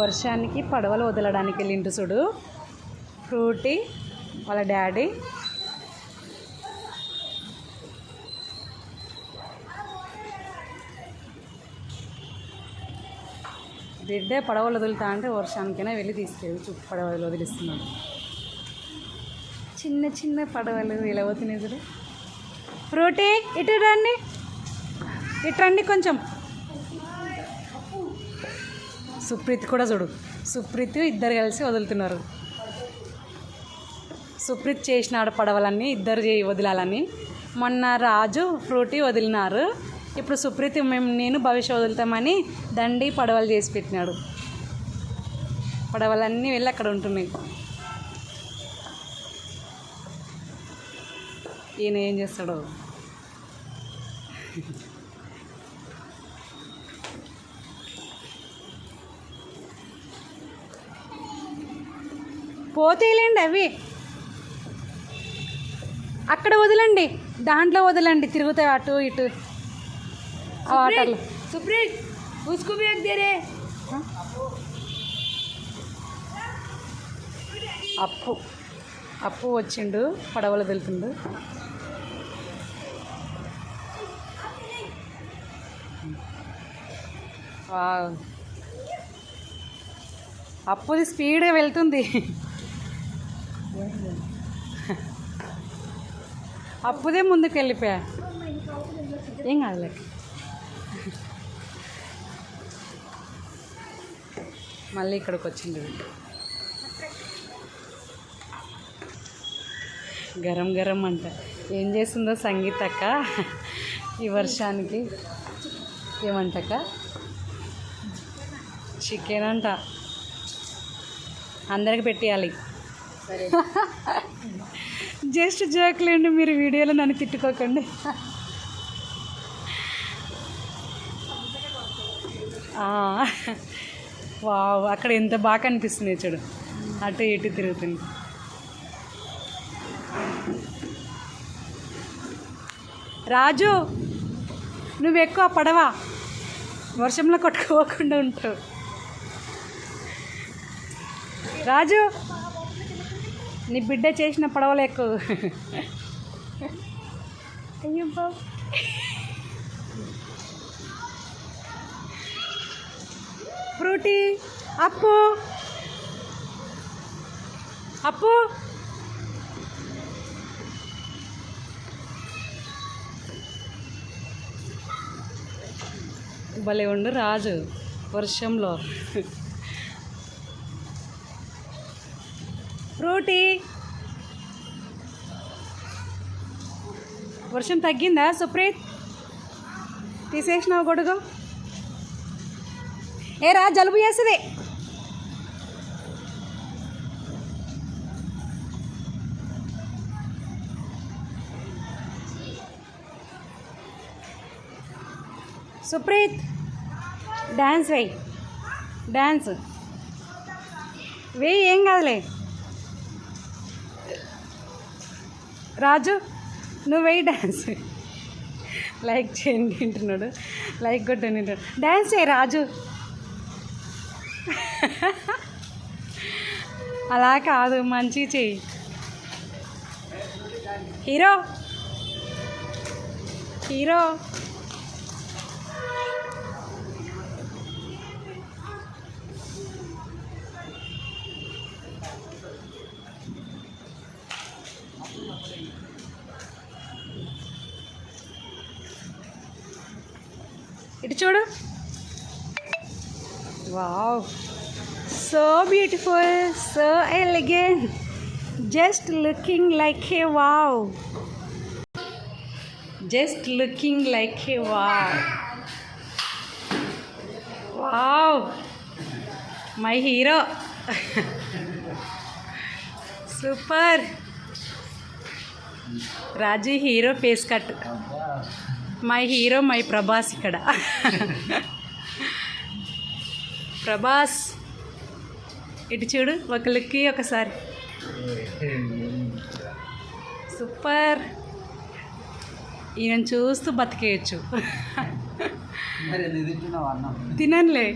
వర్షానికి పడవలు వదలడానికి వెళ్ళిండు చూడు. ఫ్రూటీ వాళ్ళ డాడీ. బిడ్డే పడవలు వదులుతా అంటే వర్షానికైనా వెళ్ళి తీసుకెళ్ళి చుట్టూ పడవలు వదిలిస్తున్నాడు. చిన్న చిన్న పడవలు ఇలా పోతున్నాయి చూడు. ఫ్రూటీ ఇటు రండి. ఇటు రండి కొంచెం. సుప్రీత్ కూడా చూడు. సుప్రీత్ ఇద్దరు కలిసి వదులుతున్నారు. సుప్రీత్ చేసిన ఆడ పడవలన్నీ ఇద్దరు చేయి వదిలాలని. మొన్న రాజు ఫ్రూటీ వదిలినారు. ఇప్పుడు సుప్రీత్ మేము నేను భవిష్యత్ వదులుతామని దండి పడవలు చేసి పెట్టినాడు. పడవలన్నీ వెళ్ళి అక్కడ ఉంటున్నాయి. ఈయన ఏం చేస్తాడో? పోతేలేండి అవి. అక్కడ వదలండి. దాంట్లో వదలండి. తిరుగుతాయి అటు ఇటు. అప్పు. అప్పు వచ్చిండు. పడవలో వెళ్తుండు. అప్పుది స్పీడ్గా వెళ్తుంది. అప్పుదే ముందుకు వెళ్ళిపోయా ఏం కాదులే. మళ్ళీ ఇక్కడికి వచ్చింది గరం గరం అంట. ఏం చేస్తుందో సంగీత అక్క? ఈ వర్షానికి. ఏమంటక్క? చికెన్ అంట. అందరికి పెట్టేయాలి. జస్ట్ జోక్లేండి మీరు వీడియోలో నన్ను తిట్టుకోకండి. వావ్ అక్కడ ఎంత బాగా కనిపిస్తుంది చూడు. అటు ఇటు తిరుగుతుంది. రాజు నువ్వు ఎక్కువ పడవా? వర్షంలో కొట్టుకోకుండా ఉంటావు రాజు నీ బిడ్డ చేసిన పడవలు ఎక్కువ అయ్యో బాబు ఫ్రూటీ అప్పు. అప్పు. భలే ఉండు రాజు వర్షంలో. ఫ్రూటీ. వర్షం తగ్గిందా సుప్రీత్? తీసేసినావు గొడుగు. ఏ రా జలుబు చేస్తుంది. సుప్రీత్ డ్యాన్స్ వేయి. డ్యాన్స్ వేయి ఏం కాదులే. రాజు నువ్వు డ్యాన్స్ లైక్ చేయండి వింటున్నాడు లైక్ కొట్టండి వింటున్నాడు డ్యాన్స్ చేయి రాజు. అలా కాదు మంచి చెయ్యి హీరో హీరో ఇటు చూడు wow so beautiful so elegant just looking like a wow just looking like a wow wow my hero super Raju hero face cut. My hero my Prabhas ఇక్కడ. ప్రభాస్ ఇటు చూడు ఒక లుక్కి ఒకసారి. సూపర్. ఈయన చూస్తూ బతికేయచ్చు. తిననులే.